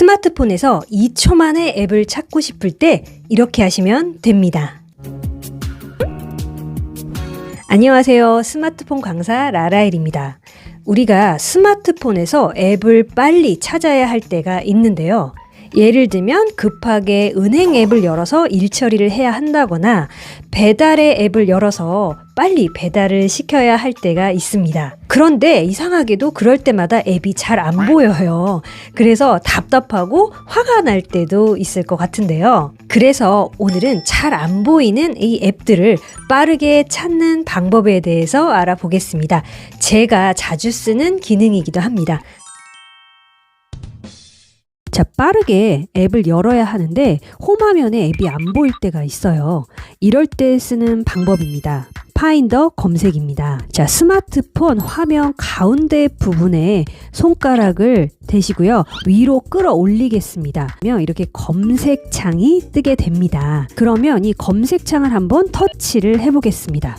스마트폰에서 2초 만에 앱을 찾고 싶을 때 이렇게 하시면 됩니다. 안녕하세요. 스마트폰 강사 라라엘입니다. 우리가 스마트폰에서 앱을 빨리 찾아야 할 때가 있는데요. 예를 들면 급하게 은행 앱을 열어서 일 처리를 해야 한다거나 배달의 앱을 열어서 빨리 배달을 시켜야 할 때가 있습니다. 그런데 이상하게도 그럴 때마다 앱이 잘 안 보여요. 그래서 답답하고 화가 날 때도 있을 것 같은데요. 그래서 오늘은 잘 안 보이는 이 앱들을 빠르게 찾는 방법에 대해서 알아보겠습니다. 제가 자주 쓰는 기능이기도 합니다. 자, 빠르게 앱을 열어야 하는데 홈화면에 앱이 안 보일 때가 있어요. 이럴 때 쓰는 방법입니다. 파인더 검색입니다. 자, 스마트폰 화면 가운데 부분에 손가락을 대시고요. 위로 끌어올리겠습니다. 이렇게 검색창이 뜨게 됩니다. 그러면 이 검색창을 한번 터치를 해보겠습니다.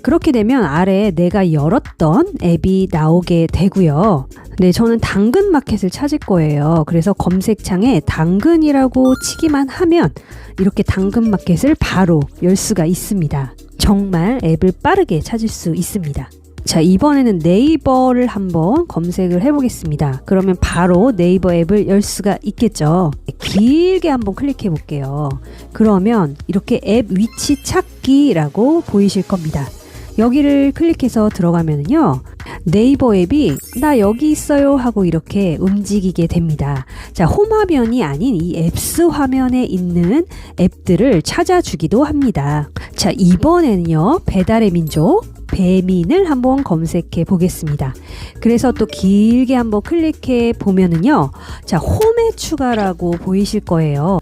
그렇게 되면 아래에 내가 열었던 앱이 나오게 되고요. 네, 저는 당근 마켓을 찾을 거예요. 그래서 검색창에 당근이라고 치기만 하면 이렇게 당근 마켓을 바로 열 수가 있습니다. 정말 앱을 빠르게 찾을 수 있습니다. 자, 이번에는 네이버를 한번 검색을 해보겠습니다. 그러면 바로 네이버 앱을 열 수가 있겠죠. 길게 한번 클릭해 볼게요. 그러면 이렇게 앱 위치 찾기라고 보이실 겁니다. 여기를 클릭해서 들어가면요. 네이버 앱이 나 여기 있어요 하고 이렇게 움직이게 됩니다. 자, 홈 화면이 아닌 이 앱스 화면에 있는 앱들을 찾아주기도 합니다. 자, 이번에는요. 배달의 민족 배민을 한번 검색해 보겠습니다. 그래서 또 길게 한번 클릭해 보면은요. 자, 홈에 추가라고 보이실 거예요.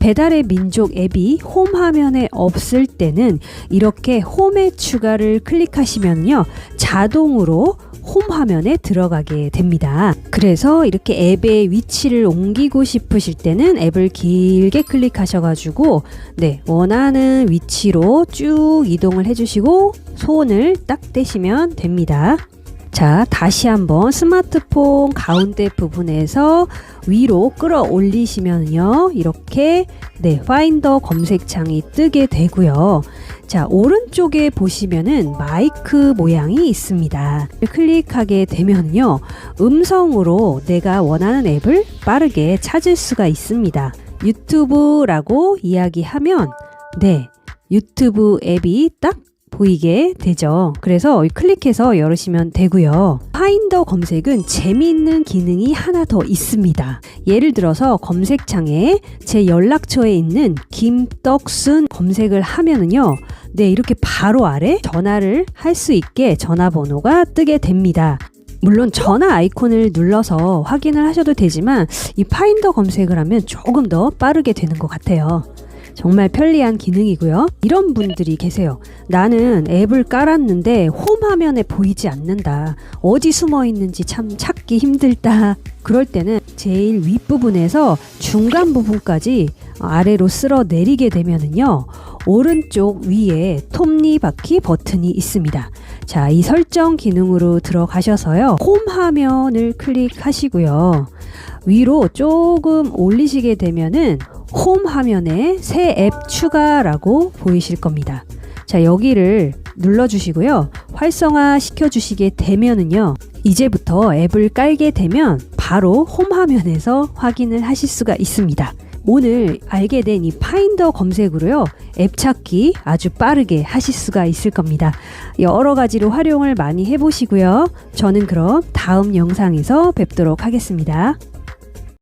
배달의 민족 앱이 홈 화면에 없을 때는 이렇게 홈에 추가를 클릭하시면요. 자동으로 홈 화면에 들어가게 됩니다. 그래서 이렇게 앱의 위치를 옮기고 싶으실 때는 앱을 길게 클릭하셔가지고 네 원하는 위치로 쭉 이동을 해주시고 손을 딱 떼시면 됩니다. 자, 다시 한번 스마트폰 가운데 부분에서 위로 끌어 올리시면요. 이렇게 네, 파인더 검색창이 뜨게 되고요. 자, 오른쪽에 보시면은 마이크 모양이 있습니다. 클릭하게 되면요. 음성으로 내가 원하는 앱을 빠르게 찾을 수가 있습니다. 유튜브라고 이야기하면 네, 유튜브 앱이 딱 보이게 되죠. 그래서 클릭해서 열으시면 되고요. 파인더 검색은 재미있는 기능이 하나 더 있습니다. 예를 들어서 검색창에 제 연락처에 있는 김떡순 검색을 하면은요. 네, 이렇게 바로 아래 전화를 할 수 있게 전화번호가 뜨게 됩니다. 물론 전화 아이콘을 눌러서 확인을 하셔도 되지만 이 파인더 검색을 하면 조금 더 빠르게 되는 것 같아요. 정말 편리한 기능이고요. 이런 분들이 계세요. 나는 앱을 깔았는데 홈 화면에 보이지 않는다. 어디 숨어 있는지 참 찾기 힘들다. 그럴 때는 제일 윗부분에서 중간 부분까지 아래로 쓸어 내리게 되면은요. 오른쪽 위에 톱니바퀴 버튼이 있습니다. 자, 이 설정 기능으로 들어가셔서요. 홈 화면을 클릭하시고요. 위로 조금 올리시게 되면은 홈 화면에 새 앱 추가라고 보이실 겁니다. 자, 여기를 눌러주시고요. 활성화 시켜주시게 되면은요. 이제부터 앱을 깔게 되면 바로 홈 화면에서 확인을 하실 수가 있습니다. 오늘 알게 된 이 파인더 검색으로요. 앱 찾기 아주 빠르게 하실 수가 있을 겁니다. 여러 가지로 활용을 많이 해보시고요. 저는 그럼 다음 영상에서 뵙도록 하겠습니다.